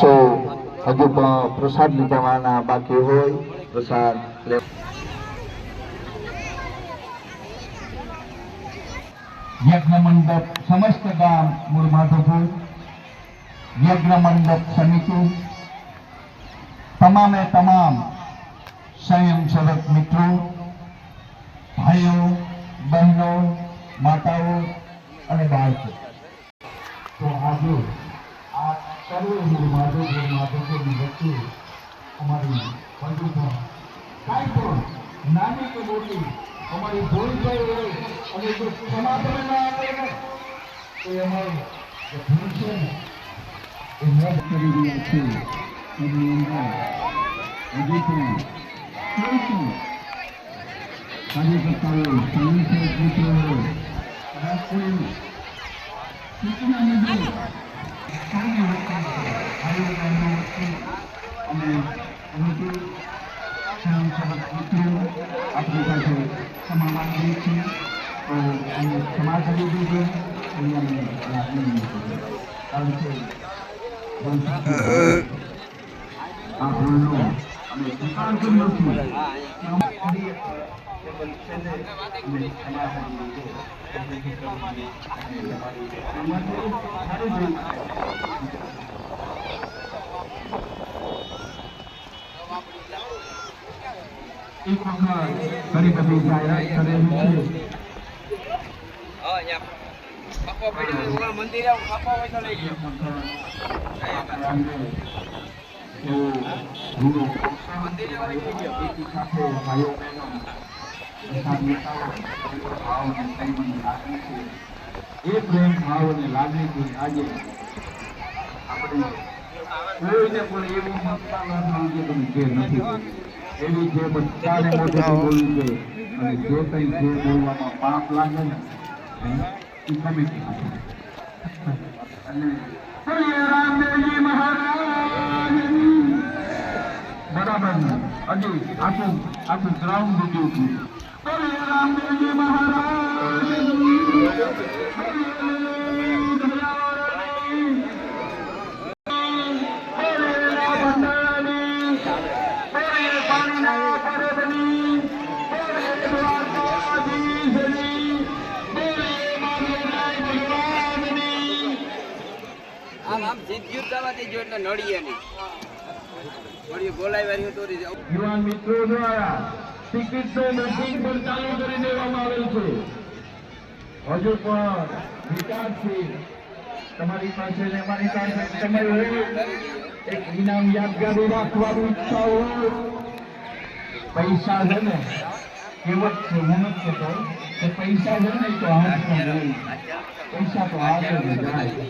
સો હજુ પણ પ્રસાદ લીધાવાના બાકી હોય. પ્રસાદ યજ્ઞ મંડપ સમસ્ત ગામ મૂળ માધવપુર યજ્ઞ મંડપ સમિતિ. તમામે તમામ સ્વયંસેવક મિત્રો, ભાઈઓ, બહેનો, માતાઓ અને બાળકો. તો આજે સર્વે મૂળ માધવપુર માધવપુરની વચ્ચે અમારી બંધુતા કાંઈ પણ નાની કે અમારી ભૂલ થઈ કરી રહ્યા છે. એની અંદર હજી કાર્યકર્તાઓ સ્વયંસેવક મિત્રો સૂચના મુજબ સૌની વચ્ચે ભાઈઓ બહેનો વચ્ચે અમે અનુકૂળ સ્વયંસેવક મિત્રો આપણી પાસે ક્ષમા માંગીએ છીએ તો અમે ક્ષમા કરી દીધો એની અમને લાગણી નથી કારણ કે વંશજોએ આ ભૂલનો અમે સ્વીકાર કર્યો છે એક વખત ઘણી બધી જાહેરાત કરેલી છે એ પ્રેમ ભાવ અને લાગણીથી આજે આપણે કોઈને પણ એવું મમતા ન થવું કે તમે જે નથી. એવી જે બધાને મોઢેથી બોલવું જોઈએ અને જે કંઈ જે બોલવામાં પાપ લાગે ને એ તમે અને બોલીએ રામદેવજી મહારાજની. બરાબર ને હજી આખું આખું ગ્રાઉન્ડ ડૂબ્યું હતું રામદેવજી મહારાજની. આમ આમ જીત જવા દેજો એટલે નડીએ નહીં. જાવ યુવાન મિત્રો દ્વારા ટિકિટનું બુકિંગ પણ ચાલુ કરી દેવામાં આવેલ છે. હજુ પણ વિચાર છે. તમારી પાસે ને અમારી પાસે હોય. એક ઇનામ યાદગારી રાખવાનું ઈચ્છા હોય. પૈસા છે ને, કિંમત છે મહેનત છે તો પૈસા છે ને તો હાથ પૈસા તો હાથ જાય.